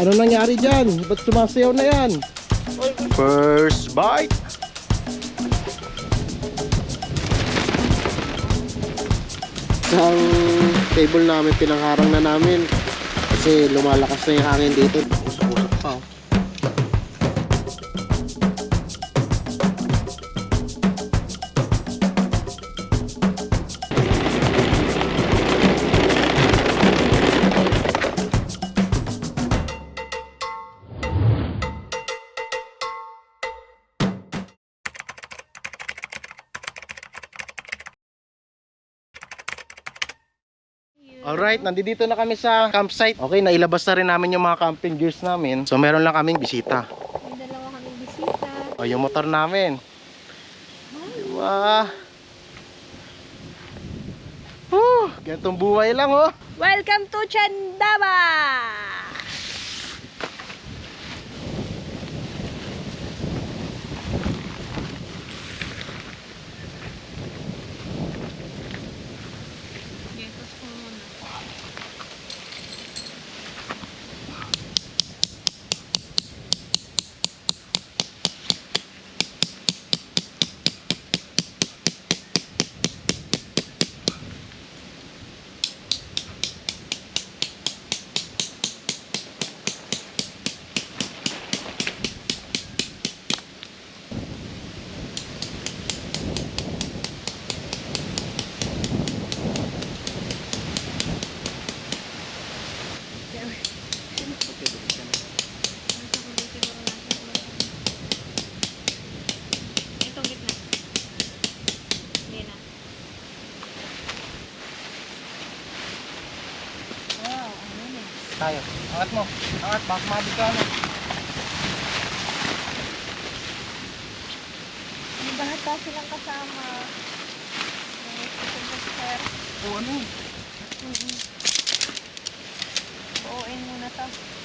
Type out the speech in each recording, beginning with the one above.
Ano nangyari dyan? Ba't sumasayaw na yan? First bite! Ang table namin, pinangharang na namin. Kasi lumalakas na yung hangin dito. Alright, nandito na kami sa campsite. Okay, nailabas na rin namin yung mga camping gears namin. So meron lang kaming bisita. May dalawa kaming bisita. O, yung motor namin. Diba? Whew, ganitong buhay lang oh. Welcome to Chandaba! Angat mo. Angat, baka mabig ka na. May bahata silang kasama. May sir. O ano? Buuin muna to.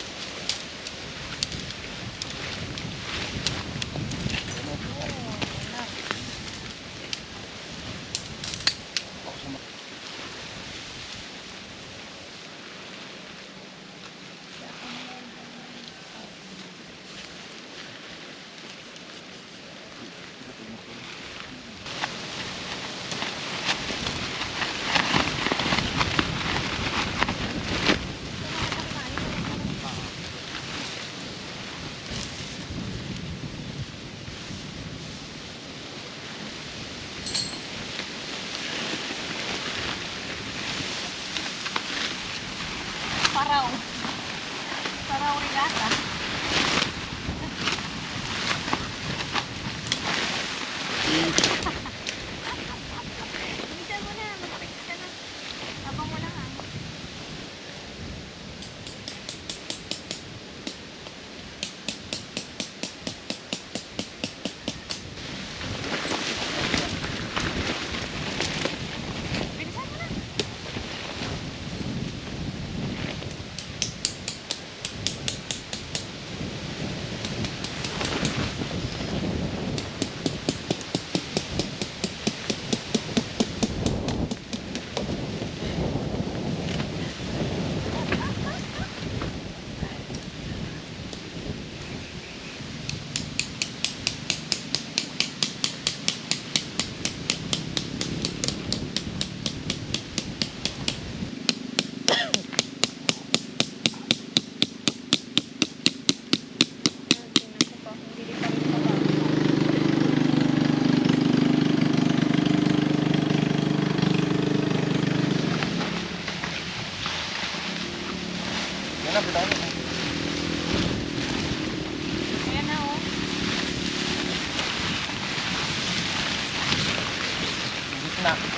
Gitna.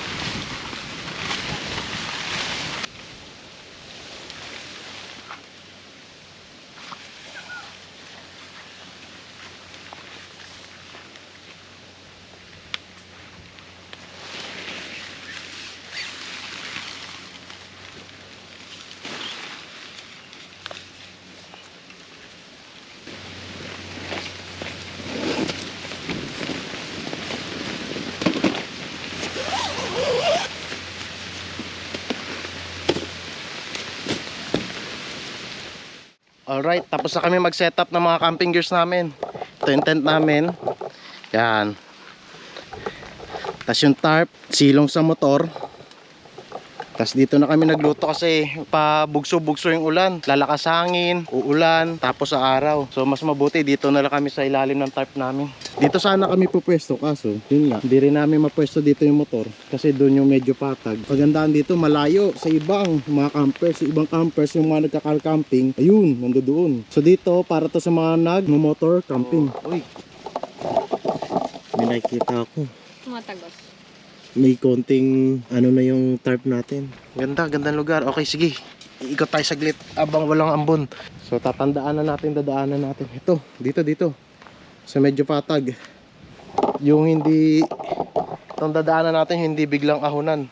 Alright, tapos na kami mag-setup ng mga camping gears namin. Ito yung tent namin. Yan. Tapos yung tarp, silong sa motor. Tapos dito na kami nagluto kasi pabugso-bugso yung ulan. Lalakas hangin, uulan, tapos sa araw. So mas mabuti dito na lang kami sa ilalim ng tarp namin. Dito sana kami pupwesto kaso, yun nga, hindi rin namin mapwesto dito yung motor kasi doon yung medyo patag. Pagandaan dito malayo sa ibang mga campers, yung ibang campers yung mga nagka-car camping, ayun, nandoon. So dito para to sa mga nag-motor camping. uy. May nakikita ako Tumatagos. May konting ano na yung tarp natin. Ganda, gandang lugar. Okay, sige. Iikot tayo saglit abang walang ambon. So tatandaan na natin, dadaanan natin. Ito, dito, dito. So medyo patag. Yung hindi, itong dadaanan natin, hindi biglang ahunan.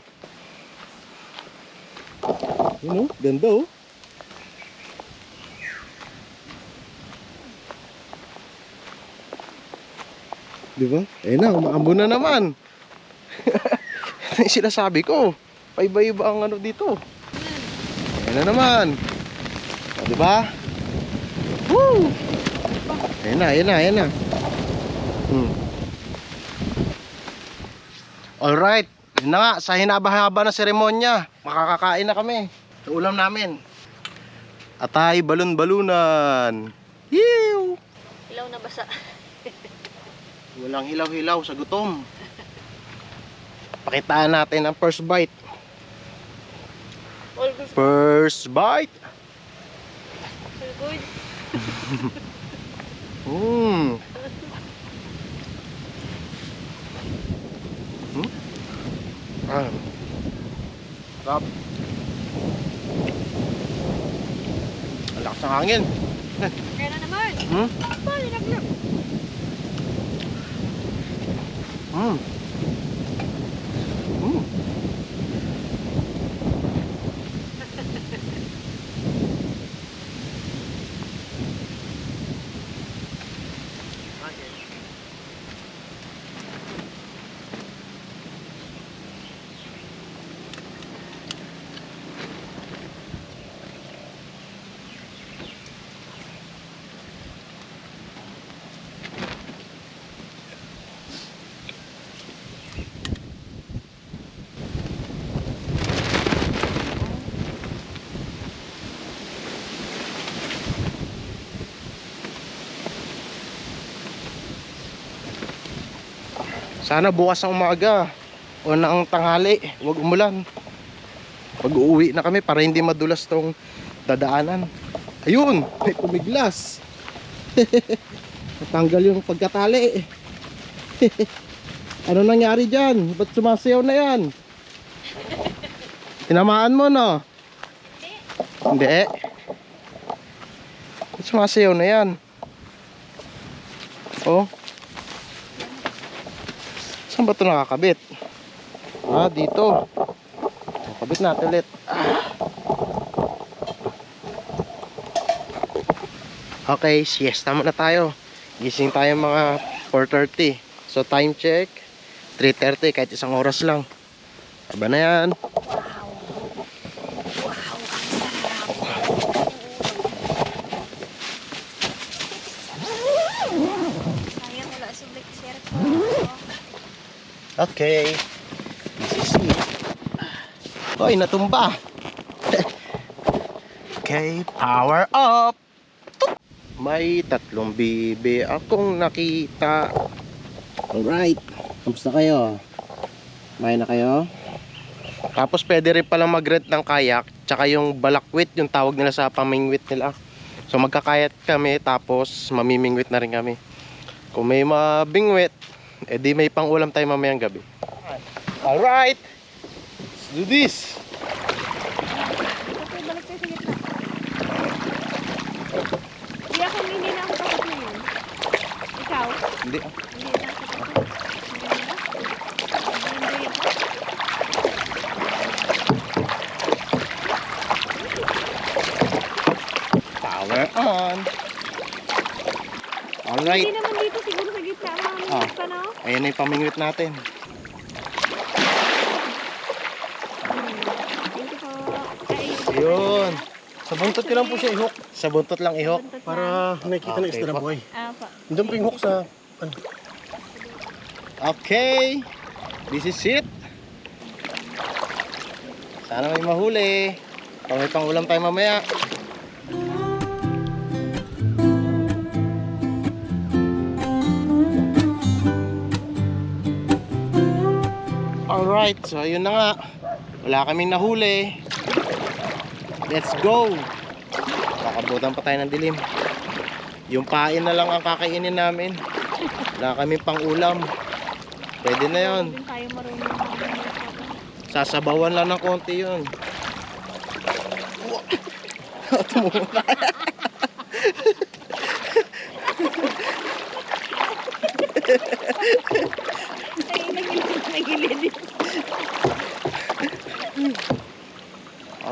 Yun oh, ganda oh. Di ba? Eh na, umaambon na naman. Ito yung sinasabi ko. Paiba-iba ang ano dito. Ayan na naman. O, di ba? Woo! Ayan na, ayan na, ayan na. Hmm. Alright. Yun na nga, sa hinaba-haba na seremonya, makakakain na kami. Sa ulam namin. Atay balon-balunan. Yew! Ilaw na basa. Walang hilaw-hilaw sa gutom. Pakitaan natin ang first bite. First bite. Good. Mmm. Hmm? Ah. Sarap. Ang lakas ng hangin. Kaya na naman. Hmm? Bali, naglag. Mm. Sana bukas ng umaga o ng tanghali, huwag umulan. Pag uuwi na kami para hindi madulas tong dadaanan. Ayun, may pumiglas. Natanggal yung pagkatali. ano nangyari dyan? Ba't sumasayaw na yan? Tinamaan mo no? Hindi. Ba't sumasayaw na yan? Oh. Saan ba ito nakakabit? Ah, dito. Kabit natin ulit. Ah. Okay, siesta muna tayo. Gising tayo mga 4.30. So time check, 3.30 kahit isang oras lang. Aba na yan. Sayang wala sa black shirt ko. Okay. This is it. Hoy, natumba. okay, power up. May tatlong bibi akong nakita. Alright. Kamusta kayo? May na kayo? Tapos pwede rin palang mag-rent ng kayak tsaka yung balakwit, yung tawag nila sa pamingwit nila. So magkakayat kami tapos mamimingwit na rin kami. Kung may mabingwit, eh di may pang ulam tayo mamayang gabi. Alright! Let's do this! Okay, balik tayo sa gitna. Hindi ako, hindi na ako takot ngayon. Ikaw? Hindi. Hindi na ako. Hindi na. Na. Power on! Alright, Hindi naman dito siguro sa gitna. Mga Ah. pa no? Ayan na yung pamingwit natin. Thank you po. Ay, Yun. Sa buntot ko lang po siya ihok Sa buntot lang ihok. Para nakikita ng Okay isda na po. buhay. Ah, pa. Doon po yung hook sa... Ano? Okay. This is it. Sana may mahuli. Pang may pang ulam tayo mamaya. Alright, so ayun na nga. Wala kaming nahuli. Let's go. Kakabutan pa tayo ng dilim. Yung pain na lang ang kakainin namin. Wala kaming pang ulam. Pwede na mag- Sasabawan lang ng konti yun. Tumuka.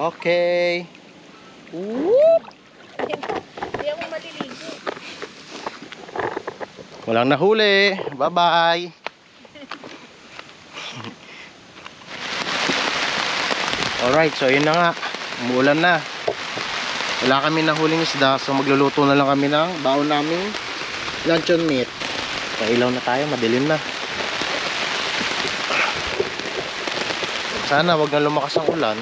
Okay. Whoop! Hindi ako maliligo. Walang nahuli. Bye-bye. Alright, so yun na nga. Umuulan na. Wala kami nahuling isda, so magluluto na lang kami ng baon naming luncheon meat. Pailaw na tayo, madilim na. Sana wag na lumakas ang ulan.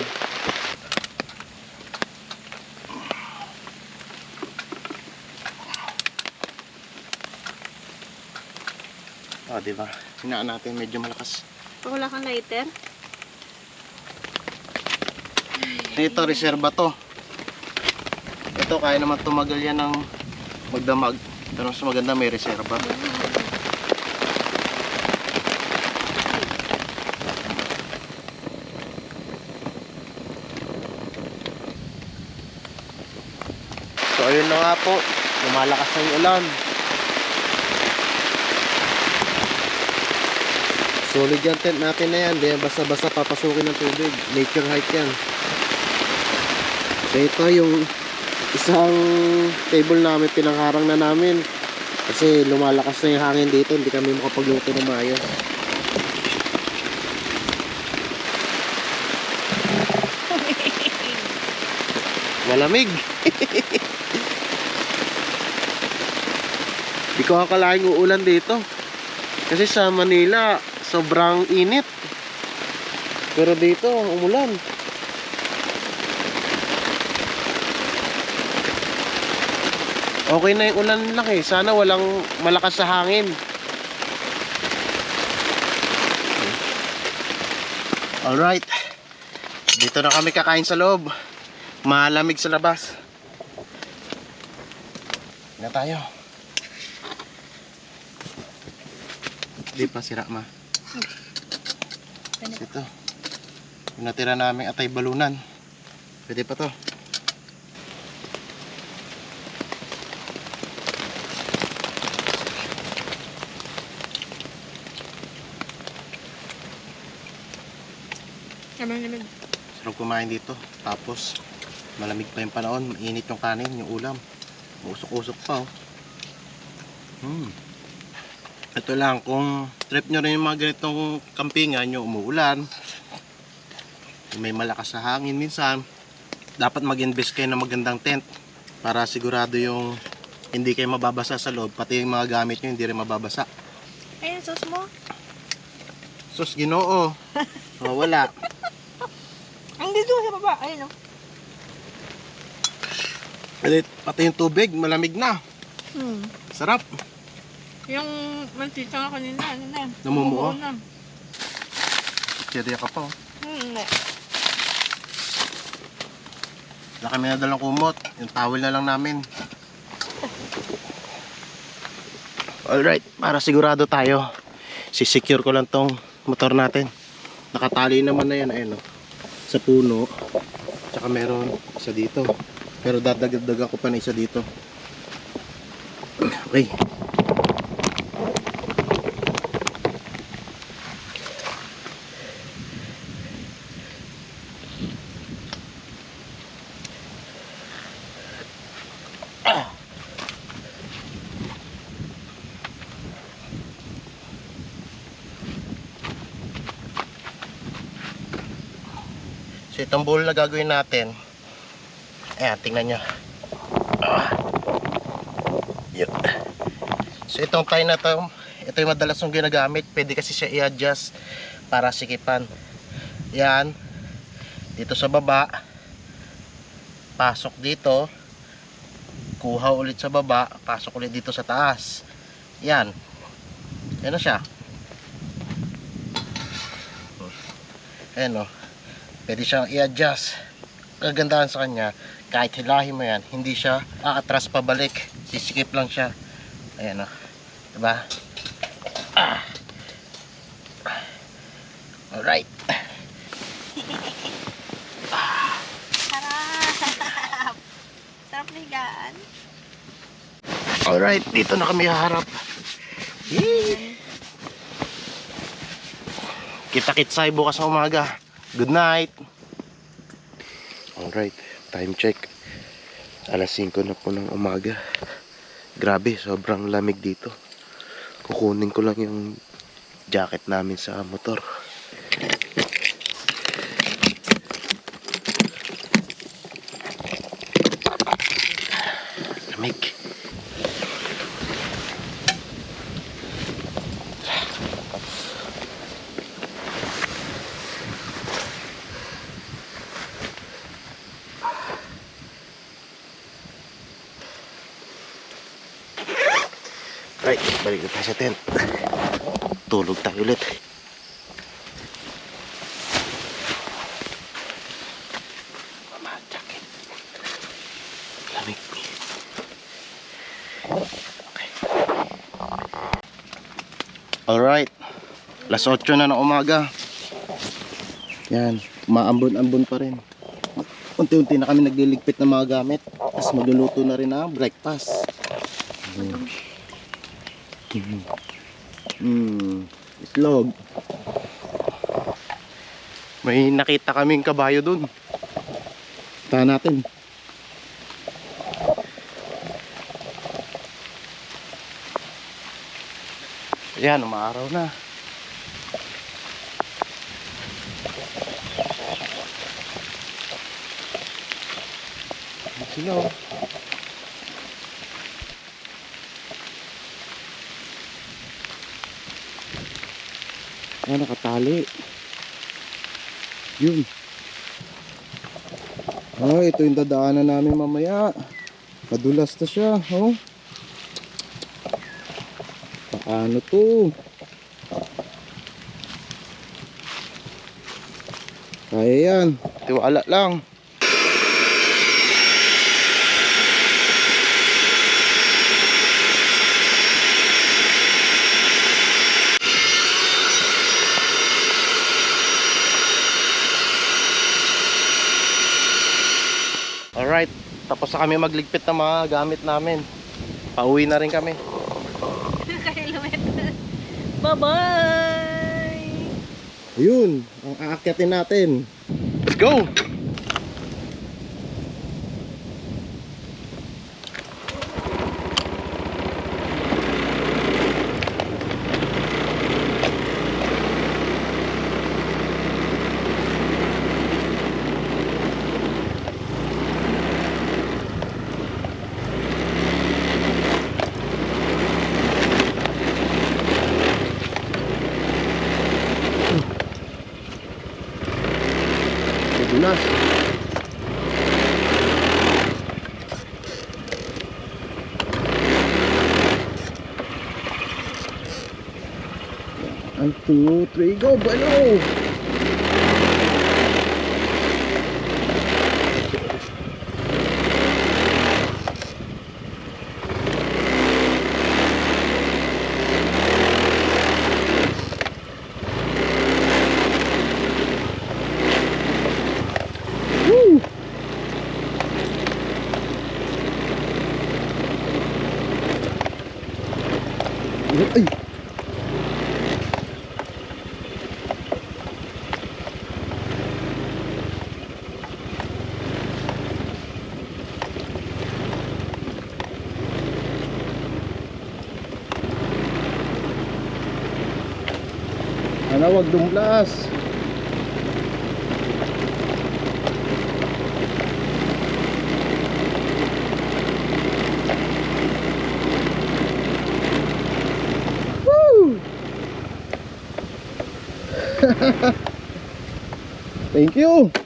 Oh, di ba? Hinaan natin medyo malakas. Pag wala kang lighter, Ito, reserva to. Ito, kaya naman tumagal yan ng magdamag. Pero mas maganda may reserva. Ayun na nga po. Lumalakas na yung ulan. Solid yan tent natin na yan. Di yan basta-basta papasukin ng tubig. Nature hike yan. So ito yung isang table namin, pinangharang na namin. Kasi lumalakas na yung hangin dito, hindi kami makapagluto ng maayos. Malamig. Di ko akalaing uulan dito. Kasi sa Manila, sobrang init. Pero dito, umulan. Okay na yung ulan lang eh. Sana walang malakas sa hangin. Alright. Dito na kami kakain sa loob. Malamig sa labas. Na tayo. Di pa sira ma. Ito. Yung natira namin atay balunan. Pwede pa to. naman naman. Sarap kumain dito. Tapos, malamig pa yung panahon. Mainit yung kanin, yung ulam. Usok-usok pa, oh. Hmm. Ito lang, kung trip nyo rin yung mga ganitong kampingan, yung umuulan, may malakas na hangin minsan, dapat mag-invest kayo ng magandang tent para sigurado yung hindi kayo mababasa sa loob, pati yung mga gamit nyo hindi rin mababasa. Ayun, sauce mo. Sus, ginoo. Oh, wala. Ang dito sa baba. Ayun. Pati pati yung tubig, malamig na. Hmm. Sarap. Yung mantika nga kanina, ano na. Namumuo? na. Cherya ka pa, oh. Hmm, hindi. Wala kami nadalang kumot. Yung towel na lang namin. Alright, para sigurado tayo. Sisecure ko lang tong motor natin. Nakatali naman na yan, ayun oh. Sa puno. Tsaka meron isa dito. Pero dadagdagan ko pa na isa dito. Okay. So itong bowl na gagawin natin, Ayan, tingnan nyo. Ah. So itong tie na to, ito yung madalas kong ginagamit. Pwede kasi siya i-adjust para sikipan. Yan. Dito sa baba. Pasok dito. Kuha ulit sa baba. Pasok ulit dito sa taas. Yan. Yan na siya. Ayan o. Pwede siyang i-adjust. Kagandahan sa kanya, kahit hilahin mo yan, hindi siya aatras pabalik. Sisikip lang siya. Ayan o. Diba? Ah. Alright. Sarap! Sarap na higaan. Alright, dito na kami haharap. Yee! Kita-kitsay bukas ng umaga. Good night. Alright, time check. Alas 5 na po ng umaga. Grabe, sobrang lamig dito. Kukunin ko lang yung jacket namin sa motor. Lamig. Right, balik na tayo sa tent. Tulog tayo ulit. Lamig. Okay. Alright. Las 8 na ng umaga. Yan. Maambon-ambon pa rin. Unti-unti na kami nagliligpit ng mga gamit. Tapos magluluto na rin ang breakfast. Mm. Hmm, itlog. May nakita kaming kabayo dun. Tahan natin. Ayan, umaaraw na. Sila oh. Ayan, nakatali. Yun. Oh, ito yung dadaanan namin mamaya. Madulas na siya, oh. Paano to? Kaya yan. Tiwala lang. Alright, na kami magligpit ng mga gamit namin. Pauwi na rin kami. Bye-bye! Ayun, ang aakyatin natin. Let's go! 1, 2, 3, go! Balo! Sana wag dumlas. Thank you.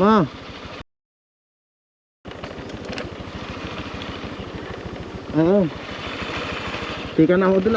Ma. Oo. Tika na ako dun